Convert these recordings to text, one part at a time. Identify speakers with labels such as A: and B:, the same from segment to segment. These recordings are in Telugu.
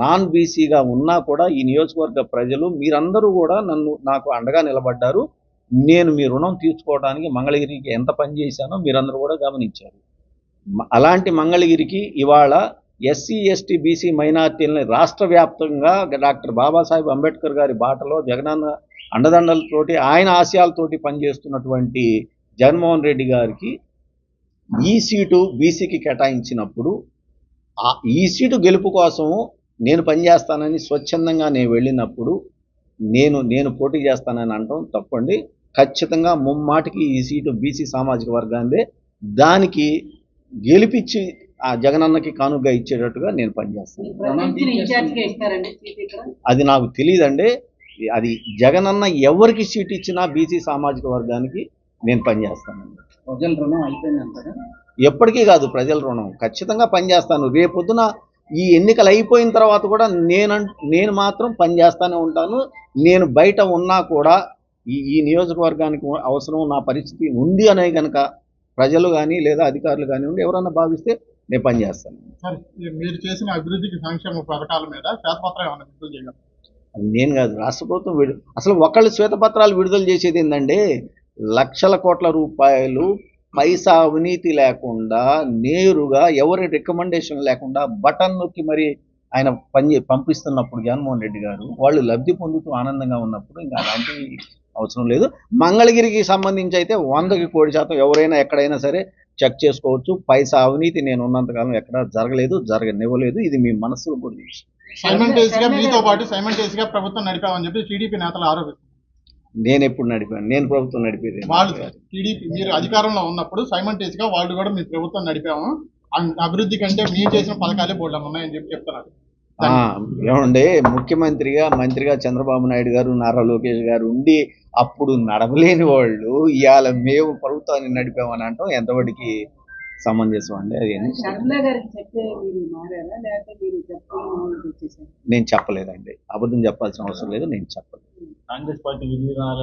A: నాన్ బీసీగా ఉన్నా కూడా ఈ నియోజకవర్గ ప్రజలు మీరందరూ కూడా నన్ను నాకు అండగా నిలబడ్డారు. నేను మీ రుణం తీర్చుకోవడానికి మంగళగిరికి ఎంత పని చేశానో మీరందరూ కూడా గమనించారు. అలాంటి మంగళగిరికి ఇవాళ ఎస్సీ ఎస్టీ బీసీ మైనార్టీలని రాష్ట్ర వ్యాప్తంగా డాక్టర్ బాబాసాహెబ్ అంబేద్కర్ గారి బాటలో జగనన్న అండదండలతోటి ఆయన ఆశయాలతోటి పనిచేస్తున్నటువంటి జగన్మోహన్ రెడ్డి గారికి ఈ సీటు బీసీకి కేటాయించినప్పుడు ఈ సీటు గెలుపు కోసము నేను పనిచేస్తానని స్వచ్ఛందంగా నేను వెళ్ళినప్పుడు నేను నేను పోటీ చేస్తానని అనటం తప్పండి. ఖచ్చితంగా ముమ్మాటికి ఈ సీటు బీసీ సామాజిక వర్గాందే దానికి గెలిపించి ఆ జగనన్నకి కానుగ్గా ఇచ్చేటట్టుగా నేను పనిచేస్తాను అది నాకు తెలియదండి అది జగనన్న ఎవరికి సీట్ ఇచ్చినా బీసీ సామాజిక వర్గానికి నేను పనిచేస్తానండి
B: ప్రజల రుణం అయిపోయింది అంటారా
A: ఎప్పటికీ కాదు ప్రజల రుణం. ఖచ్చితంగా పనిచేస్తాను రేపొద్దున ఈ ఎన్నికలు అయిపోయిన తర్వాత కూడా నేను నేను మాత్రం పనిచేస్తానే ఉంటాను. నేను బయట ఉన్నా కూడా ఈ ఈ నియోజకవర్గానికి అవసరం నా పరిస్థితి ఉంది అనే కనుక ప్రజలు కానీ లేదా అధికారులు కానివ్వండి ఎవరన్నా భావిస్తే నేను పనిచేస్తాను
C: సార్ మీరు చేసిన అభివృద్ధికి సంక్షేమ పథకాల మీద శ్వేతపత్రం ఏమైనా విడుదల చేయగలరు?
A: అది నేను కాదు రాష్ట్ర ప్రభుత్వం విడు అసలు ఒకళ్ళు శ్వేతపత్రాలు విడుదల చేసేది ఏంటంటే లక్షల కోట్ల రూపాయలు పైసా అవినీతి లేకుండా నేరుగా ఎవరి రికమెండేషన్ లేకుండా బటన్ నొక్కి మరి ఆయన పని పంపిస్తున్నప్పుడు జగన్మోహన్ రెడ్డి గారు వాళ్ళు లబ్ధి పొందుతూ ఆనందంగా ఉన్నప్పుడు ఇంకా అలాంటి అవసరం లేదు. మంగళగిరికి సంబంధించి అయితే వందకి కోడి శాతం ఎవరైనా ఎక్కడైనా సరే చెక్ చేసుకోవచ్చు. పైసా అవినీతి నేను ఉన్నంతకాలం ఎక్కడ జరగలేదు జరగనివ్వలేదు. ఇది మీ మనసులో కూడా.
C: సైమంటేస్గా మీతో పాటు సైమంటేస్గా ప్రభుత్వం నడిపామని చెప్పి టీడీపీ నేతలు ఆరోపిస్తారు
A: నేను ఎప్పుడు నడిపాను? నేను ప్రభుత్వం నడిపేది
C: వాళ్ళు టీడీపీ మీరు అధికారంలో ఉన్నప్పుడు సైమంటేస్గా వాళ్ళు కూడా మీ ప్రభుత్వం నడిపాము. అం- అభివృద్ధి కంటే మీరు చేసిన పథకాలే బోర్డు ఉన్నాయని చెప్పి చెప్తున్నారు.
A: ఆ, ఏమండి ముఖ్యమంత్రిగా మంత్రిగా చంద్రబాబు నాయుడు గారు నారా లోకేష్ గారు ఉండి అప్పుడు నడవలేని వాళ్ళు ఇవాళ మేము ప్రభుత్వాన్ని నడిపామని అంటాం. ఎంతవరకు సమంజసం అండి? అది నేను చెప్పలేదండి. అబద్ధం చెప్పాల్సిన అవసరం లేదు నేను చెప్పలేదు.
D: కాంగ్రెస్ పార్టీ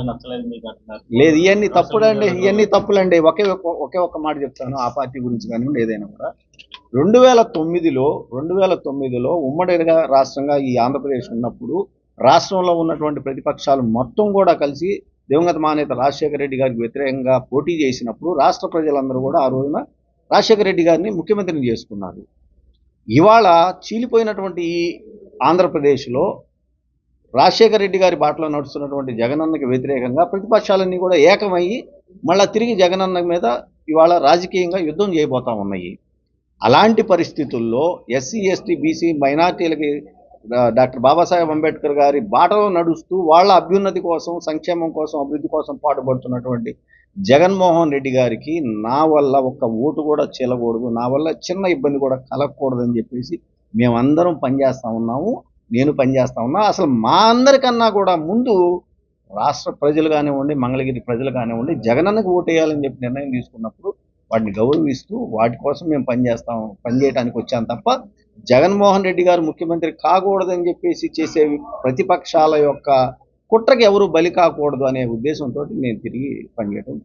D: నచ్చలేదు మీకు అంటున్నారు.
A: లేదు ఇవన్నీ తప్పులండి ఇవన్నీ తప్పులండి. ఒకే ఒకే ఒక్క మాట చెప్తాను ఆ పార్టీ గురించి కానివ్వండి ఏదైనా కూడా. రెండు వేల తొమ్మిదిలో రెండు వేల తొమ్మిదిలో ఉమ్మడిగా రాష్ట్రంగా ఈ ఆంధ్రప్రదేశ్ ఉన్నప్పుడు రాష్ట్రంలో ఉన్నటువంటి ప్రతిపక్షాలు మొత్తం కూడా కలిసి దివంగత మానేత రాజశేఖర రెడ్డి గారికి వ్యతిరేకంగా పోటీ చేసినప్పుడు రాష్ట్ర ప్రజలందరూ కూడా ఆ రోజున రాజశేఖర రెడ్డి గారిని ముఖ్యమంత్రిని చేసుకున్నారు. ఇవాళ చీలిపోయినటువంటి ఈ ఆంధ్రప్రదేశ్లో రాజశేఖర రెడ్డి గారి బాటలో నడుస్తున్నటువంటి జగనన్నకి వ్యతిరేకంగా ప్రతిపక్షాలన్నీ కూడా ఏకమయ్యి మళ్ళా తిరిగి జగనన్న మీద ఇవాళ రాజకీయంగా యుద్ధం చేయబోతా ఉన్నాయి. అలాంటి పరిస్థితుల్లో ఎస్సీ ఎస్టీ బీసీ మైనార్టీలకి డాక్టర్ బాబాసాహెబ్ అంబేద్కర్ గారి బాటలో నడుస్తూ వాళ్ళ అభ్యున్నతి కోసం సంక్షేమం కోసం అభివృద్ధి కోసం పాటుపడుతున్నటువంటి జగన్మోహన్ రెడ్డి గారికి నా వల్ల ఒక్క ఓటు కూడా చెల్లకూడదు నా వల్ల చిన్న ఇబ్బంది కూడా కలగకూడదని చెప్పేసి మేమందరం పనిచేస్తూ ఉన్నాము. నేను పనిచేస్తా ఉన్నా అసలు మా అందరికన్నా కూడా ముందు రాష్ట్ర ప్రజలు కానివ్వండి మంగళగిరి ప్రజలు కానివ్వండి జగనన్నకు ఓటేయాలని చెప్పి నిర్ణయం తీసుకున్నప్పుడు వాటిని గౌరవిస్తూ వాటి కోసం మేము పనిచేస్తాం పనిచేయడానికి వచ్చాం తప్ప జగన్మోహన్ రెడ్డి గారు ముఖ్యమంత్రి కాకూడదని చెప్పేసి చేసే ప్రతిపక్షాల యొక్క కుట్రకి ఎవరు బలి కాకూడదు అనే ఉద్దేశంతో నేను తిరిగి పనిచేయడం